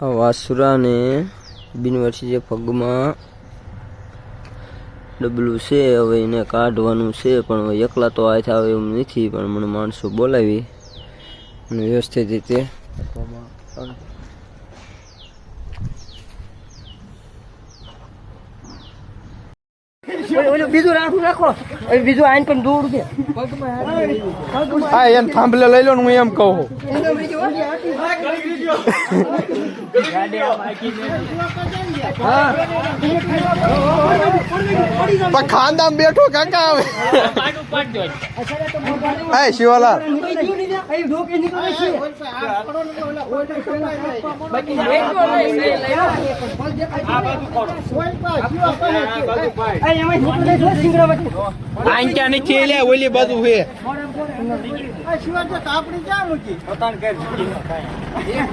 વાસુરાને બિનવર્ષી જે પગમાં ડબલું છે હવે એને કાઢવાનું છે પણ હવે એકલા તો આ આવે એમ નથી પણ મને માણસો બોલાવી અને વ્યવસ્થિત રીતે બીજું રાખું. રાખો બીજું આઈન પણ દૂર છે. હા એને થાંભલે લઈ લો હું એમ કહું. પણ ખાંદામાં બેઠો કાકા આવે હા શિવાલાલ. આંક્યા નથી એટલે ઓલી બાજુ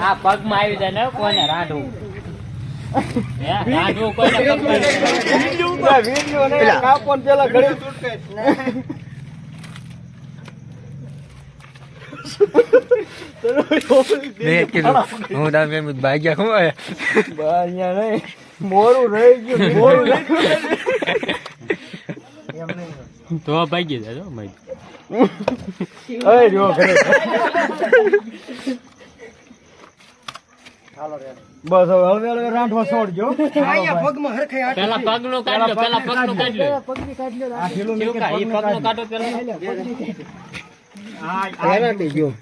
આ પગમાં આવી જાય ને કોને રાંધવું. રાંધવું કોઈને પગમાં મેં કીધું હું તાર એમ ભાગ્યા હું આયા. મોરું રહી ગયું મોરું રહી તો ભાગી જાય હો, ભાઈ જો ઘરે. બસ હવે હવે હવે રાંધવા છોડજો. પગમાં હરખાઈ પેલા પગનું કાઢ લો પેલા પગનું કાઢ લો પગની કાઢી લો આ ઢીલું કેવું મૂકીને કાંઈ? ઈ પગનું પગનું કાઢો. પેલા હેરાન થઈ ગયું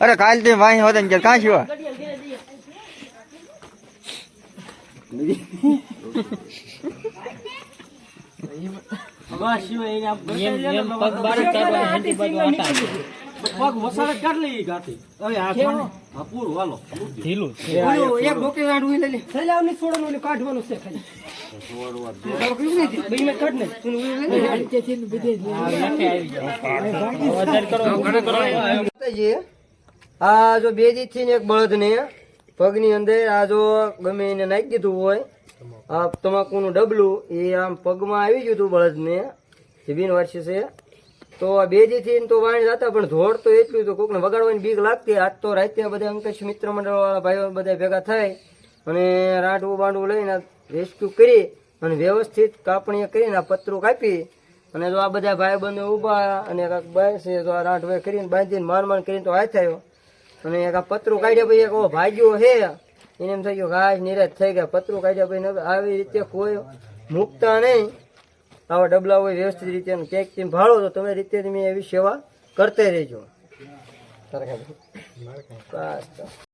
અરે કાલ તે વાહી હોતે ને કાં શિવા એમ એમ પગ એક ડોકે લઈ લે. છોડવાનું કાઢવાનું છે ખાલી. આ આ જો બેથી એક બળદ ને પગની અંદર આ જો ગમે એને નાખી દીધું હોય આ તમાકુનું ડબલું એ આમ પગમાં આવી ગયું હતું બળદ ને જે બિન વર્ષી છે. તો આ બેથી તો વાણી હતા, પણ ધોળ તો એટલું તો કોકને વગાડવાની બીક લાગતી. આજ તો રાતે બધા અંકશ મિત્ર મંડળ વાળા ભાઈઓ બધા ભેગા થાય અને રાંડવું બાંડવું લઈને રેસ્ક્યુ કરી અને વ્યવસ્થિત કાપણી કરીને આ પતરું કાપી. અને જો આ બધા ભાઈ બંધો ઊભા અને કાંઈક બાય છે તો આ ભાઈ કરીને બાંધીને માર માર કરીને તો હાથ થયો અને એક આ પતરું કાઢ્યા પછી એક ભાગ્યો હે. એને એમ થઈ ગયો ઘાસ નિરાશ થઈ ગયા. પતરું કાઢ્યા પછી આવી રીતે કોઈ મૂકતા નહીં. આવા ડબલા હોય વ્યવસ્થિત રીતે ક્યાંક તેમ ભાળો તો તમે રીતે તમે એવી સેવા કરતા રહેજો. બસ